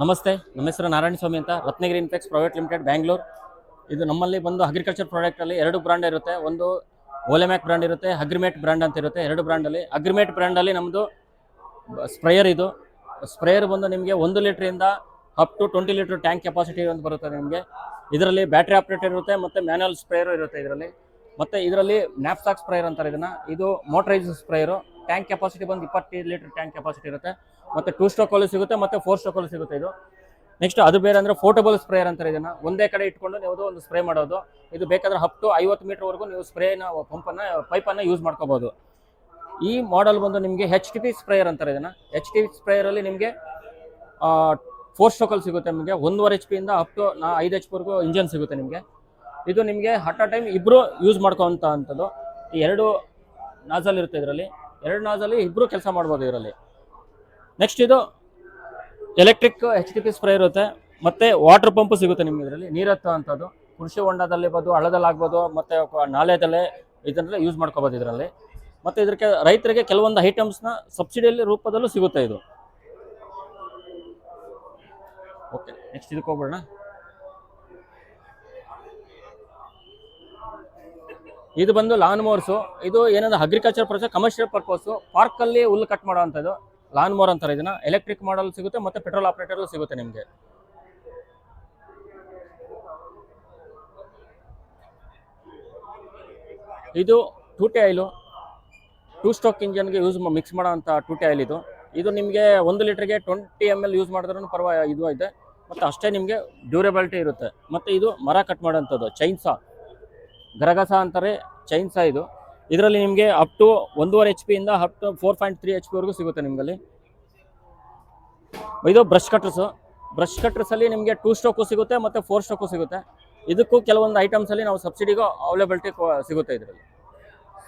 ನಮಸ್ತೆ, ನಮ್ಮ ಹೆಸರು ನಾರಾಯಣ ಸ್ವಾಮಿ ಅಂತ, Ratnagiri Impex private limited Bangalore ಇದು ನಮ್ಮಲ್ಲಿ ಬಂದು ಅಗ್ರಿಕಲ್ಚರ್ ಪ್ರಾಡಕ್ಟಲ್ಲಿ ಎರಡು ಬ್ರ್ಯಾಂಡ್ ಇರುತ್ತೆ. ಒಂದು ಓಲೆಮ್ಯಾಕ್ ಬ್ರ್ಯಾಂಡ್ ಇರುತ್ತೆ ಅಗ್ರಿಮೇಟ್ ಬ್ರ್ಯಾಂಡ್ ಅಂತ ಇರುತ್ತೆ. ಎರಡು ಬ್ರ್ಯಾಂಡಲ್ಲಿ ಅಗ್ರಿಮೇಟ್ ಬ್ರ್ಯಾಂಡಲ್ಲಿ ನಮ್ಮದು ಸ್ಪ್ರೇಯರ್ ಇದು. ಸ್ಪ್ರೇಯರ್ ಬಂದು ನಿಮಗೆ ಒಂದು ಲೀಟ್ರಿಂದ up to twenty litre tank capacity ಅಂತ ಬರುತ್ತೆ ನಿಮಗೆ. ಇದರಲ್ಲಿ ಬ್ಯಾಟ್ರಿ ಆಪ್ರೇಟರ್ ಇರುತ್ತೆ ಮತ್ತು ಮ್ಯಾನುವಲ್ ಸ್ಪ್ರೇಯರ್ ಇರುತ್ತೆ ಇದರಲ್ಲಿ. ಮತ್ತು ಇದರಲ್ಲಿ ನ್ಯಾಪ್ಸಾಕ್ ಸ್ಪ್ರೇಯರ್ ಅಂತಾರೆ ಇದನ್ನು. ಇದು ಮೋಟರೈಸ್ ಸ್ಪ್ರೇಯರು ಟ್ಯಾಂಕ್ ಕೆಪಾಸಿಟಿ ಬಂದು ಇಪ್ಪತ್ತು ಲೀಟರ್ ಟ್ಯಾಂಕ್ ಕೆಪಾಸಿಟಿ ಇರುತ್ತೆ. ಮತ್ತು ಟೂ ಸ್ಟೋಕಲ್ಲೂ ಸಿಗುತ್ತೆ, ಮತ್ತು ಫೋರ್ ಸ್ಟೋಕಲ್ಲೂ ಸಿಗುತ್ತೆ ಇದು. ನೆಕ್ಸ್ಟ್ ಅದು ಬೇರೆ ಅಂದರೆ ಫೋರ್ಟಬಲ್ ಸ್ಪ್ರೇಯರ್ ಅಂತಾರೆ ಇದನ್ನು. ಒಂದೇ ಕಡೆ ಇಟ್ಕೊಂಡು ನೀವು ಒಂದು ಸ್ಪ್ರೇ ಮಾಡೋದು. ಇದು ಬೇಕಾದ್ರೆ ಟು ಐವತ್ತು ಮೀಟರ್ವರೆಗೂ ನೀವು ಸ್ಪ್ರೇನ ಪಂಪನ್ನು ಪೈಪನ್ನು ಯೂಸ್ ಮಾಡ್ಕೋಬೋದು. ಈ ಮಾಡೆಲ್ ಬಂದು ನಿಮಗೆ ಹೆಚ್ ಟಿ ಪಿ ಸ್ಪ್ರೇಯರ್ ಅಂತಾರೆ ಇದನ್ನು. ಹೆಚ್ ಟಿ ಪಿ ಸ್ಪ್ರೇಯರಲ್ಲಿ ನಿಮಗೆ ಫೋರ್ ಸ್ಟೋಕಲ್ ಸಿಗುತ್ತೆ ನಿಮಗೆ. ಒಂದೂವರೆ ಎಚ್ ಪಿಯಿಂದ ಅಪ್ ಟು ನಾ, ಐದು ಎಚ್ ಪಿವರೆಗೂ ಇಂಜನ್ ಸಿಗುತ್ತೆ ನಿಮಗೆ. ಇದು ನಿಮಗೆ ಹಟ್ ಅ ಟೈಮ್ ಇಬ್ಬರು ಯೂಸ್ ಮಾಡ್ಕೋವಂಥ ಅಂಥದ್ದು ಈ ಎರಡು ನಾಜಲ್ ಇರುತ್ತೆ ಇದರಲ್ಲಿ. ಎರಡು ನಾಜಲ್ಲಿ ಇಬ್ಬರು ಕೆಲಸ ಮಾಡ್ಬೋದು ಇದರಲ್ಲಿ. ನೆಕ್ಸ್ಟ್ ಇದು electric H T P spray ಇರುತ್ತೆ. ಮತ್ತು ವಾಟರ್ ಪಂಪ್ ಸಿಗುತ್ತೆ ನಿಮ್ಗೆ ಇದರಲ್ಲಿ. ನೀರತ್ತ ಅಂಥದ್ದು. ಕೃಷಿ ಹೊಂಡದಲ್ಲಿರ್ಬೋದು ಹಳ್ಳದಲ್ಲಿ ಆಗ್ಬೋದು, ಮತ್ತು ನಾಲೆದಲ್ಲೇ ಇದನ್ನೆಲ್ಲ ಯೂಸ್ ಮಾಡ್ಕೋಬೋದು ಇದರಲ್ಲಿ. ಮತ್ತು ಇದಕ್ಕೆ ರೈತರಿಗೆ ಕೆಲವೊಂದು ಐಟಮ್ಸ್ನ ಸಬ್ಸಿಡಿಯಲ್ಲಿ ರೂಪದಲ್ಲೂ ಸಿಗುತ್ತೆ ಇದು. ಓಕೆ ನೆಕ್ಸ್ಟ್ ಇದಕ್ಕೆ ಹೋಗ್ಬಿಡೋಣ. ಇದು ಬಂದು ಲಾನ್ ಮೋರ್ಸು ಇದು ಏನಂದ್ರೆ ಅಗ್ರಿಕಲ್ಚರ್ ಪ್ರೊಸೆಸ್ ಕಮರ್ಷಿಯಲ್ ಪರ್ಪಸ್ಸು ಪಾರ್ಕಲ್ಲಿ ಹುಲ್ಲು ಕಟ್ ಮಾಡೋವಂಥದ್ದು. ಲಾನ್ ಮೋರ್ ಅಂತಾರೆ ಇದನ್ನ. ಎಲೆಕ್ಟ್ರಿಕ್ ಮಾಡಲ್ ಸಿಗುತ್ತೆ ಮತ್ತೆ ಪೆಟ್ರೋಲ್ ಆಪರೇಟರ್ ಸಿಗುತ್ತೆ ನಿಮಗೆ. ಇದು two T oil. Two stroke ಇಂಜನ್ಗೆ use mix ಮಾಡೋವಂಥ ಟೂಟಿ ಆಯಿಲ್ ಇದು. ಇದು ನಿಮಗೆ ಒಂದು ಲೀಟ್ರಿಗೆ ಟ್ವೆಂಟಿ ಎಂ ಎಲ್ ಯೂಸ್ ಮಾಡಿದ್ರೂ ಪರವಾಗಿ ಇದು ಇದೆ ಮತ್ತು ಅಷ್ಟೇ ನಿಮಗೆ ಡ್ಯೂರೆಬಿಲಿಟಿ ಇರುತ್ತೆ. ಮತ್ತು ಇದು ಮರ ಕಟ್ ಮಾಡೋಂಥದ್ದು ಚೈನ್ಸಾ ಗರಗಸ ಅಂತಾರೆ ಚೈನ್ಸಾ ಇದು. ಇದರಲ್ಲಿ ನಿಮಗೆ ಅಪ್ ಟು ಒಂದೂವರೆ H ಪಿಯಿಂದ up to four point three H ಪಿವರೆಗೂ ಸಿಗುತ್ತೆ ನಿಮ್ಮಲ್ಲಿ ಇದು ಬ್ರಷ್ ಕಟ್ರಸ್ ಬ್ರಷ್ ಕಟ್ರಸಲ್ಲಿ ನಿಮಗೆ ಟೂ ಸ್ಟೋಕು ಸಿಗುತ್ತೆ ಮತ್ತು ಫೋರ್ ಸ್ಟೋಕು ಸಿಗುತ್ತೆ. ಇದಕ್ಕೂ ಕೆಲವೊಂದು ಐಟಮ್ಸಲ್ಲಿ ನಾವು ಸಬ್ಸಿಡಿಗೂ ಅವೈಲೇಬಿಲಿಟಿ ಸಿಗುತ್ತೆ ಇದರಲ್ಲಿ.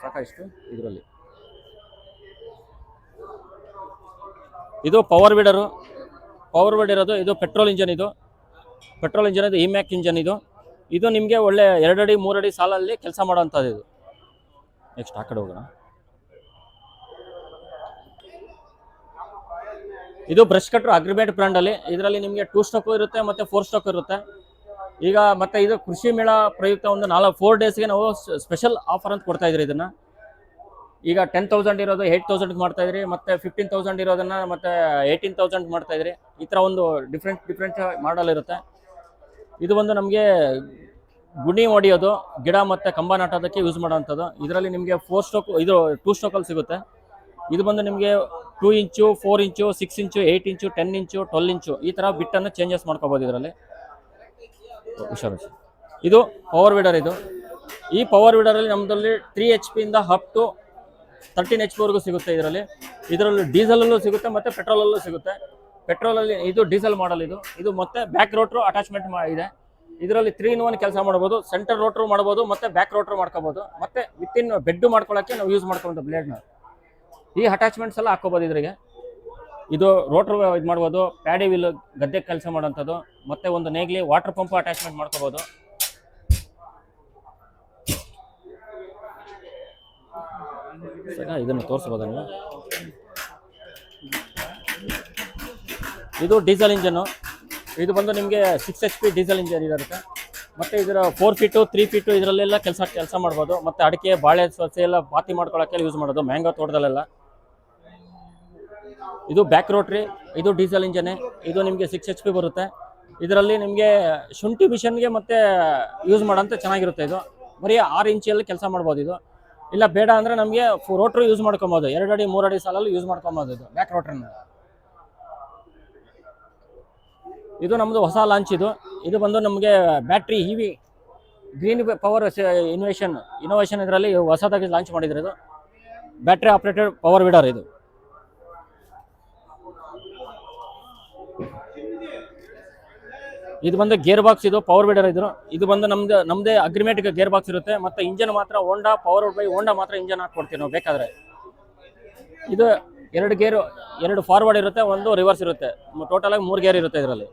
ಸಾಕಷ್ಟು ಇದರಲ್ಲಿ. ಇದು ಪವರ್ ವೀಡರು ಪವರ್ ವಿಡ್ ಇರೋದು, ಇದು ಪೆಟ್ರೋಲ್ ಇಂಜನ್ ಇದು. ಪೆಟ್ರೋಲ್ ಇಂಜನ್ ಇದು ಇಮ್ಯಾಕ್ ಇಂಜನ್ ಇದು. ಇದು ನಿಮಗೆ ಒಳ್ಳೆ ಎರಡಡಿ, ಮೂರಡಿ ಸಾಲಲ್ಲಿ ಕೆಲಸ ಮಾಡೋವಂಥದ್ದು ಇದು. ನೆಕ್ಸ್ಟ್ ಆ ಕಡೆ ಹೋಗೋಣ. ಇದು ಬ್ರಷ್ ಕಟ್ರು ಅಗ್ರಿಮೆಂಟ್ ಬ್ರ್ಯಾಂಡಲ್ಲಿ ಇದರಲ್ಲಿ ನಿಮಗೆ ಟೂ ಸ್ಟಾಕು ಇರುತ್ತೆ ಮತ್ತು ಫೋರ್ ಸ್ಟಾಕ್ ಇರುತ್ತೆ. ಈಗ ಮತ್ತೆ ಇದು ಕೃಷಿ ಮೇಳ ಪ್ರಯುಕ್ತ ಒಂದು ನಾಲ್ಕು ಫೋರ್ ಡೇಸ್ಗೆ ನಾವು ಸ್ಪೆಷಲ್ ಆಫರ್ ಅಂತ ಕೊಡ್ತಾ ಇದ್ರಿ ಇದನ್ನು. ಈಗ ಟೆನ್ ತೌಸಂಡ್ ಇರೋದು ಏಯ್ಟ್ ತೌಸಂಡ್ ಮಾಡ್ತಾ ಇದ್ರಿ, ಮತ್ತೆ ಫಿಫ್ಟೀನ್ ತೌಸಂಡ್ ಇರೋದನ್ನ ಮತ್ತೆ ಏಯ್ಟೀನ್ ತೌಸಂಡ್ ಮಾಡ್ತಾ ಇದ್ರಿ. ಈ ಥರ ಒಂದು ಡಿಫ್ರೆಂಟ್ ಡಿಫ್ರೆಂಟ್ ಮಾಡಲ್ ಇರುತ್ತೆ ಇದು ಒಂದು ನಮಗೆ ಗುಣಿ ಹೊಡೆಯೋದು ಗಿಡ ಮತ್ತು ಕಂಬ ನಾಟೋದಕ್ಕೆ ಯೂಸ್ ಮಾಡೋವಂಥದ್ದು. ಇದರಲ್ಲಿ ನಿಮಗೆ ಫೋರ್ ಸ್ಟೋಕ್ ಇದು ಟೂ ಸ್ಟೋಕಲ್ಲಿ ಸಿಗುತ್ತೆ. ಇದು ಬಂದು ನಿಮಗೆ two inch four inch six inch eight inch ten inch twelve inch ಈ ಥರ ಬಿಟ್ಟನ್ನು ಚೇಂಜಸ್ ಮಾಡ್ಕೋಬೋದು ಇದರಲ್ಲಿ. ಹುಷಾರು ಹುಷಾರು. ಇದು ಪವರ್ ವಿಡರ್ ಇದು. ಈ ಪವರ್ ವಿಡರಲ್ಲಿ ನಮ್ಮದಲ್ಲಿ ತ್ರೀ ಎಚ್ ಪಿಯಿಂದ ಅಪ್ ಟು ತರ್ಟೀನ್ ಎಚ್ ಪಿವರೆಗೂ ಸಿಗುತ್ತೆ ಇದರಲ್ಲಿ. ಇದರಲ್ಲಿ ಡೀಸೆಲಲ್ಲೂ ಸಿಗುತ್ತೆ ಮತ್ತು ಪೆಟ್ರೋಲಲ್ಲೂ ಸಿಗುತ್ತೆ. ಪೆಟ್ರೋಲಲ್ಲಿ ಇದು ಡೀಸೆಲ್ ಮಾಡಲ್ ಇದು. ಇದು ಮತ್ತೆ ಬ್ಯಾಕ್ ರೋಟ್ರು ಅಟ್ಯಾಚ್ಮೆಂಟ್ ಇದೆ. ಇದರಲ್ಲಿ ತ್ರೀ ಇನ್ ಒನ್ ಕೆಲಸ ಮಾಡ್ಬೋದು ಸೆಂಟರ್ ರೋಟ್ರು ಮಾಡ್ಬೋದು, ಮತ್ತೆ ಬ್ಯಾಕ್ ರೋಟ್ರು ಮಾಡ್ಕೋಬೋದು. ಮತ್ತೆ ವಿತಿನ್ ಬೆಡ್ ಮಾಡ್ಕೊಳ್ಳೋಕ್ಕೆ ನಾವು ಯೂಸ್ ಮಾಡ್ಕೊಂಡು ಬ್ಲೇಡ್ನ ಈ ಅಟ್ಯಾಚ್ಮೆಂಟ್ಸ್ ಎಲ್ಲ ಹಾಕೋಬಹುದು ಇದ್ರಿಗೆ. ಇದು ರೋಟ್ರು ಇದು ಮಾಡ್ಬೋದು ಪ್ಯಾಡಿ ವಿಲ್ ಗದ್ದೆ ಕೆಲಸ ಮಾಡೋಂಥದ್ದು ಮತ್ತೆ ಒಂದು ನೇಗ್ಲಿ ವಾಟರ್ ಪಂಪ್ ಅಟ್ಯಾಚ್ಮೆಂಟ್ ಮಾಡ್ಕೋಬೋದು. ಸರಿನಾ? ಇದನ್ನು ತೋರಿಸ್ಬೋದಾ ನೀವು ಇದು ಡೀಸೆಲ್ ಇಂಜನ್ನು. ಇದು ಬಂದು ನಿಮಗೆ six H P diesel engine ಇರುತ್ತೆ. ಮತ್ತು ಇದರ ಫೋರ್ ಫೀಟು ತ್ರೀ ಫೀಟು ಇದರಲ್ಲೆಲ್ಲ ಕೆಲಸ ಕೆಲಸ ಮಾಡ್ಬೋದು. ಮತ್ತು ಅಡಿಕೆ, ಬಾಳೆ, ಸೊಸೆ ಎಲ್ಲ ಬಾತಿ ಮಾಡ್ಕೊಳ್ಳೋಕ್ಕೆ ಯೂಸ್ ಮಾಡೋದು ಮ್ಯಾಂಗೋ ತೋಟದಲ್ಲೆಲ್ಲ. ಇದು ಬ್ಯಾಕ್ ರೋಟ್ರಿ ಇದು ಡೀಸೆಲ್ ಇಂಜನೆ. ಇದು ನಿಮಗೆ ಸಿಕ್ಸ್ ಎಚ್ ಪಿ ಬರುತ್ತೆ. ಇದರಲ್ಲಿ ನಿಮಗೆ ಶುಂಠಿ ಮಿಷನ್ಗೆ ಮತ್ತೆ ಯೂಸ್ ಮಾಡೋಂಥ ಚೆನ್ನಾಗಿರುತ್ತೆ ಇದು. ಬರೀ ಆರು ಇಂಚಲ್ಲಿ ಕೆಲಸ ಮಾಡ್ಬೋದು ಇದು. ಇಲ್ಲ ಬೇಡ ಅಂದರೆ ನಮಗೆ ರೋಟ್ರು ಯೂಸ್ ಮಾಡ್ಕೊಬೋದು. ಎರಡು ಅಡಿ, ಮೂರು ಅಡಿ ಸಾಲಲ್ಲಿ ಯೂಸ್ ಮಾಡ್ಕೊಬೋದು ಇದು ಬ್ಯಾಕ್ ರೋಟ್ರನ್ನ ಇದು ನಮ್ಮದು ಹೊಸ ಲಾಂಚ್ ಇದು. ಇದು ಬಂದು ನಮಗೆ battery EV green power innovation innovation ಇದರಲ್ಲಿ ಹೊಸದಾಗಿ ಲಾಂಚ್ ಮಾಡಿದ್ರು ಇದು. ಬ್ಯಾಟ್ರಿ ಆಪ್ರೇಟೆಡ್ ಪವರ್ ವಿಡರ್ ಇದು. ಇದು ಬಂದು ಗೇರ್ ಬಾಕ್ಸ್ ಇದು ಪವರ್ ವಿಡರ್ ಇದು. ಇದು ಬಂದು ನಮ್ದು ನಮ್ಮದೇ ಅಗ್ರಿಮೆಂಟ್ಗೆ ಗೇರ್ ಬಾಕ್ಸ್ ಇರುತ್ತೆ. ಮತ್ತೆ ಇಂಜನ್ ಮಾತ್ರ ಹೋಂಡಾ ಪವರ್ ಬೈ ಹೋಂಡಾ ಮಾತ್ರ ಇಂಜನ್ ಹಾಕ್ಕೊಡ್ತೀವಿ ನಾವು ಬೇಕಾದ್ರೆ. ಇದು ಎರಡು ಗೇರ್ ಎರಡು ಫಾರ್ವರ್ಡ್ ಇರುತ್ತೆ, ಒಂದು ರಿವರ್ಸ್ ಇರುತ್ತೆ. ಟೋಟಲ್ ಆಗಿ ಮೂರು ಗೇರ್ ಇರುತ್ತೆ ಇದರಲ್ಲಿ.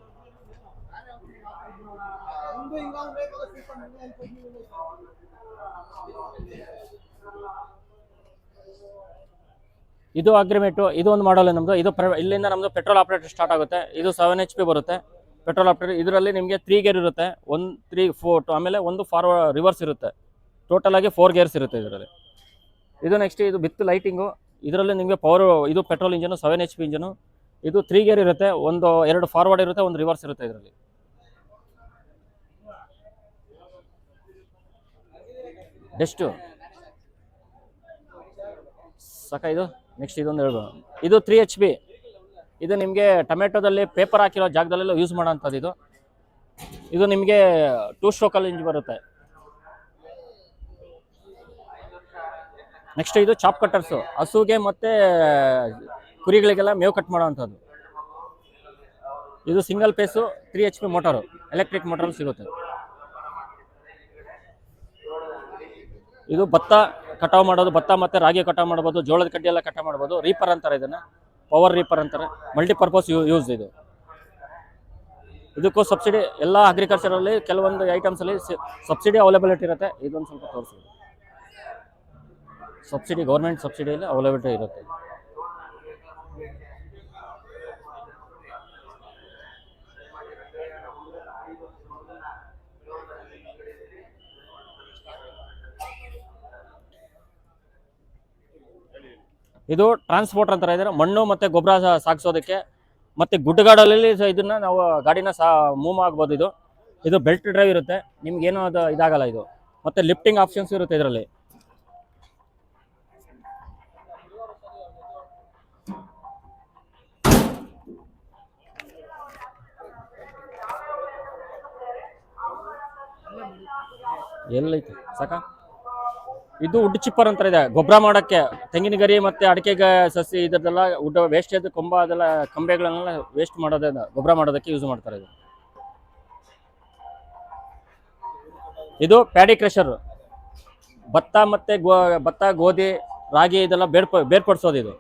ಇದು ಅಗ್ರಿಮೆಂಟು ಇದು ಒಂದು ಮಾಡಲ್ ನಮ್ಮದು ಇದು ಇಲ್ಲಿಂದ ನಮ್ಮದು ಪೆಟ್ರೋಲ್ ಆಪರೇಟರ್ ಸ್ಟಾರ್ಟ್ ಆಗುತ್ತೆ. ಇದು ಸೆವೆನ್ ಎಚ್ ಪಿ ಬರುತ್ತೆ. ಪೆಟ್ರೋಲ್ ಆಪರೇಟರ್ ಇದರಲ್ಲಿ ನಿಮಗೆ ತ್ರೀ ಗೇರ್ ಇರುತ್ತೆ. ಒಂದು ತ್ರೀ ಫೋರ್ ಆಮೇಲೆ ಒಂದು ಫಾರ್ವರ್ಡ್ ರಿವರ್ಸ್ ಇರುತ್ತೆ. ಟೋಟಲ್ ಆಗಿ ಫೋರ್ ಗೇರ್ಸ್ ಇರುತ್ತೆ ಇದರಲ್ಲಿ. ಇದು ನೆಕ್ಸ್ಟ್ ಇದು ಬಿತ್ತು ಲೈಟಿಂಗು ಇದರಲ್ಲಿ ನಿಮಗೆ ಪವರ್ ಇದು petrol engine seven H P engine ಇದು ತ್ರೀ ಗೇರ್ ಇರುತ್ತೆ. ಒಂದು, ಎರಡು ಫಾರ್ವರ್ಡ್ ಇರುತ್ತೆ, ಒಂದು ರಿವರ್ಸ್ ಇರುತ್ತೆ ಇದರಲ್ಲಿ. ಎಷ್ಟು ಸಾಕ ಇದು? ನೆಕ್ಸ್ಟ್ ಇದೊಂದು ಹೇಳ್ಬೋದು. ಇದು ತ್ರೀ ಎಚ್ ಬಿ ಇದು ನಿಮಗೆ ಟೊಮೆಟೊದಲ್ಲಿ ಪೇಪರ್ ಹಾಕಿರೋ ಜಾಗದಲ್ಲೆಲ್ಲ ಯೂಸ್ ಮಾಡೋಂಥದ್ದು ಇದು. ಇದು ನಿಮಗೆ ಟೂ ಸ್ಟ್ರೋಕಲ್ಲಿ ಇಂಜ್ ಬರುತ್ತೆ. ನೆಕ್ಸ್ಟ್ ಇದು ಚಾಪ್ ಕಟ್ಟರ್ಸು ಹಸುಗೆ ಮತ್ತು ಕುರಿಗಳಿಗೆಲ್ಲ ಮೇವು ಕಟ್ ಮಾಡೋವಂಥದ್ದು. ಇದು single phase three H P motor electric motor ಸಿಗುತ್ತೆ. ಇದು ಭತ್ತ ಕಟಾವು ಮಾಡೋದು, ಭತ್ತ ಮತ್ತು ರಾಗಿ ಕಟಾವು ಮಾಡ್ಬೋದು, ಜೋಳದ ಕಡ್ಡಿ ಎಲ್ಲ ಕಟಾವು ಮಾಡ್ಬೋದು. ರೀಪರ್ ಅಂತಾರೆ ಇದನ್ನು. ಪವರ್ ರೀಪರ್ ಅಂತಾರೆ. ಮಲ್ಟಿಪರ್ಪಸ್ ಯೂ ಯೂಸ್ ಇದು. ಇದಕ್ಕೂ ಸಬ್ಸಿಡಿ ಎಲ್ಲ ಅಗ್ರಿಕಲ್ಚರಲ್ಲಿ ಕೆಲವೊಂದು ಐಟಮ್ಸಲ್ಲಿ ಸಬ್ಸಿಡಿ ಅವೈಲಬಿಲಿಟಿ ಇರುತ್ತೆ. ಇದೊಂದು ಸ್ವಲ್ಪ ತೋರಿಸಿ ಸಬ್ಸಿಡಿ ಗೌರ್ಮೆಂಟ್ ಸಬ್ಸಿಡಿಯಲ್ಲಿ ಅವೈಲಬಿಲಿಟಿ ಇರುತ್ತೆ. ಇದು ಟ್ರಾನ್ಸ್ಪೋರ್ಟರ್ ಅಂತ ಇದ್ದಾರೆ ಮಣ್ಣು ಮತ್ತು ಗೊಬ್ಬರ ಸಾಗಿಸೋದಕ್ಕೆ ಮತ್ತು ಗುಡ್ಡಗಾಡಲ್ಲಿ ಇದನ್ನ ನಾವು ಗಾಡಿನ ಸಹ ಮೂವ್ ಆಗ್ಬೋದು ಇದು. ಇದು ಬೆಲ್ಟ್ ಡ್ರೈವ್ ಇರುತ್ತೆ. ನಿಮ್ಗೇನು ಅದು ಇದಾಗಲ್ಲ ಇದು. ಮತ್ತು ಲಿಫ್ಟಿಂಗ್ ಆಪ್ಷನ್ಸ್ ಇರುತ್ತೆ ಇದರಲ್ಲಿ. ಎಲ್ಲೈತೆ? ಸಾಕ? ಇದು ವುಡ್ ಚಿಪ್ಪರ್ ಅಂತ ಇದೆ. ಗೊಬ್ಬರ ಮಾಡಕ್ಕೆ, ತೆಂಗಿನ ಗರಿ ಮತ್ತೆ ಅಡಿಕೆ ಸಸಿ ಇದರದೆಲ್ಲ ವೇಸ್ಟ್ ವೇಸ್ಟೇಜ್ ಕೊಂಬ ಅದೆಲ್ಲ, ಕಂಬೆಗಳನ್ನೆಲ್ಲ ವೇಸ್ಟ್ ಮಾಡೋದೇ ಗೊಬ್ಬರ ಮಾಡೋದಕ್ಕೆ ಯೂಸ್ ಮಾಡ್ತಾರೆ ಇದು. ಇದು ಪ್ಯಾಡಿ ಕ್ರಷರ್ ಭತ್ತ ಮತ್ತೆ ಗೋ, ಭತ್ತ, ಗೋಧಿ, ರಾಗಿ ಇದೆಲ್ಲ ಬೇರ್ಪ, ಬೇರ್ಪಡಿಸೋದು ಇದು.